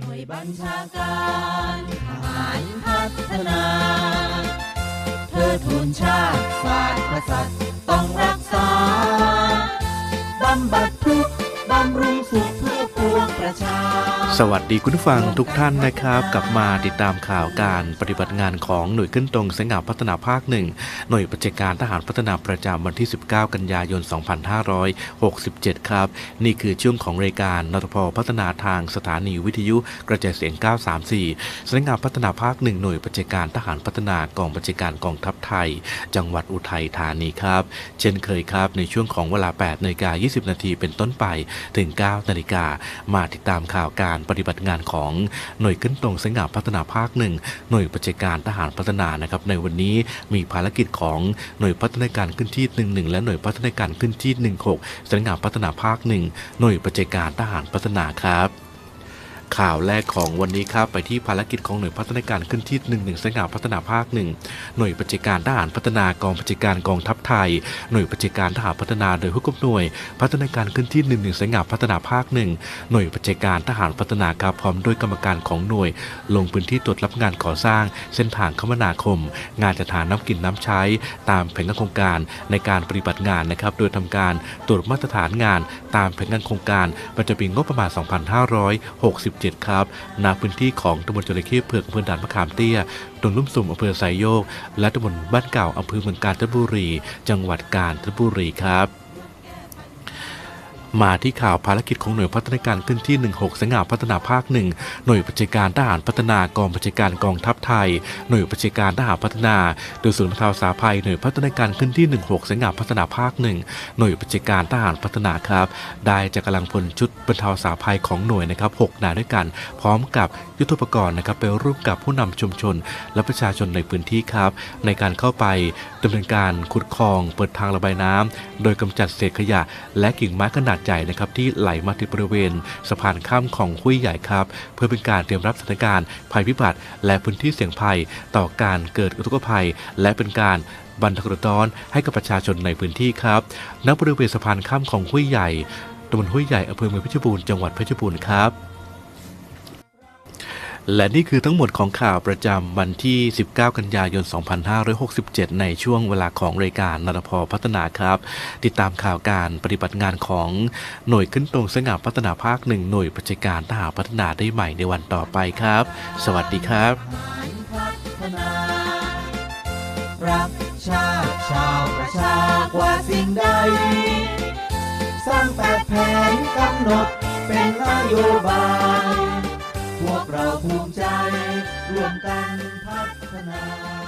หน่วยบัญชาการทหารพัฒนา เธอทูนชาติศาสตร์กษัตริย์ต้องรักษาบำบัด สวัสดีคุณผู้ฟังทุกท่านนะครับ กลับมาติดตามข่าวการปฏิบัติงานของหน่วยขึ้นตรงสง่าพัฒนาภาคหนึ่งหน่วยปฏิการทหารพัฒนาประจำวันที่ 19 กันยายน 2567 ครับ นี่คือช่วงของรายการนทพพัฒนาทางสถานีวิทยุกระจายเสียง 934สง่าพัฒนาภาคหนึ่งหน่วยปฏิการทหารพัฒนากองปฏิบัติการกองทัพไทย จังหวัดอุทัยธานีครับ เช่นเคยครับในช่วงของเวลา8นาฬิกา20 นาทีเป็นต้นไปถึง 9 นาฬิกามาติดตามข่าวการปฏิบัติงานของหน่วยขึ้นตรงสง่าพัฒนาภาคหนึ่งหน่วยปฏิบัติการทหารพัฒนานะครับในวันนี้มีภารกิจของหน่วยพัฒนาการขึ้นที่11และหน่วยพัฒนาการขึ้นที่ 16สง่าพัฒนาภาคหนึ่งหน่วยปฏิการทหารพัฒนาครับ ข่าวแรกของวันนี้ครับไปที่ภารกิจของหน่วยพัฒนาการขึ้นที่1นึ่งสง่าพัฒนาภาคหนึ่งหน่วยปฏิบัติการทหารพัฒนากองปฏิบัติการกองทัพไทย หน่วยปฏิบัติการทหารพัฒนาโดยผู้กำกับหน่วย พัฒนาการขึ้นที่1นึ่งสง่าพัฒนาภาคหนึ่งหน่วยปฏิบัติการทหารพัฒนาครับพร้อมด้วยกรรมการของหน่วย ลงพื้นที่ตรวจรับงานก่อสร้าง เส้นทางคมนาคม งานจัดหาน้ำกินน้ำใช้ ตามแผนงานโครงการในการปฏิบัติงานนะครับโดยทำการตรวจมาตรฐานงาน ตามแผนงานโครงการประจำปีงบประมาณ27 ครับณพื้นที่ของตำบลจระเข้เผือกอำเภอด่านมะขามเตี้ยตำบลลุ่มสุ่มอำเภอไซโยก และตำบลบ้านเก่าอำเภอเมืองกาญจนบุรี จังหวัดกาญจนบุรีครับ มาที่ข่าวภารกิจของหน่วยพัฒนาการขึ้นที่ 16 สง่าพัฒนาภาคหนึ่งหน่วยปฏิบัการทหารพัฒนากองปฏิบัการกองทัพไทย หน่วยปฏิบัการทหารพัฒนา โดยศูนย์บรรเทาสาภัยหน่วยพัฒนาการขึ้นที่ 16 สง่าพัฒนาภาคหนึ่งหน่วยปฏิบัการทหารพัฒนาครับ ได้จากกำลังพลชุดบรรเทาสาภัยของหน่วยนะครับ 6 นายด้วยกัน พร้อมกับยุทธปกรณ์นะครับไปร่วมกับผู้นำชุมชน และประชาชนในพื้นที่ครับ ในการเข้าไปดำเนินการขุดคลอง เปิดทางระบายน้ำโดยกำจัดเศษขยะ และกิ่งไม้ขนาดหญ่นะครับที่ไหลมาที่บริเวณสะพานข้ามของห้วยใหญ่ครับ เพื่อเป็นการเตรียมรับสถานการณ์ภัยพิบัติ และพื้นที่เสี่ยงภัยต่อการเกิดอุทกภัย และเป็นการบรรเทากระดอดร้อนให้กับประชาชนในพื้นที่ครับณบริเวณสะพานข้ามของห้วยใหญ่ตำบลห้วยใหญ่อำเภอเมืองเพชรบูรณ์จังหวัดเพชรบูรณ์ครับ และนี่คือทั้งหมดของข่าวประจำวันที่ 19 กันยายน 2567 ในช่วงเวลาของรายการนรพพัฒนาครับ ติดตามข่าวการปฏิบัติงานของหน่วยขึ้นตรงสง่าพัฒนาภาคหนึ่งหน่วยปฏิบัติการทหารพัฒนาได้ใหม่ในวันต่อไปครับ สวัสดีครับ รักชาติชาวประชากว่าสิ่งใด สร้างแปดแผนกำหนดเป็นนโยบาย ภูมิใจร่วมกันพัฒนา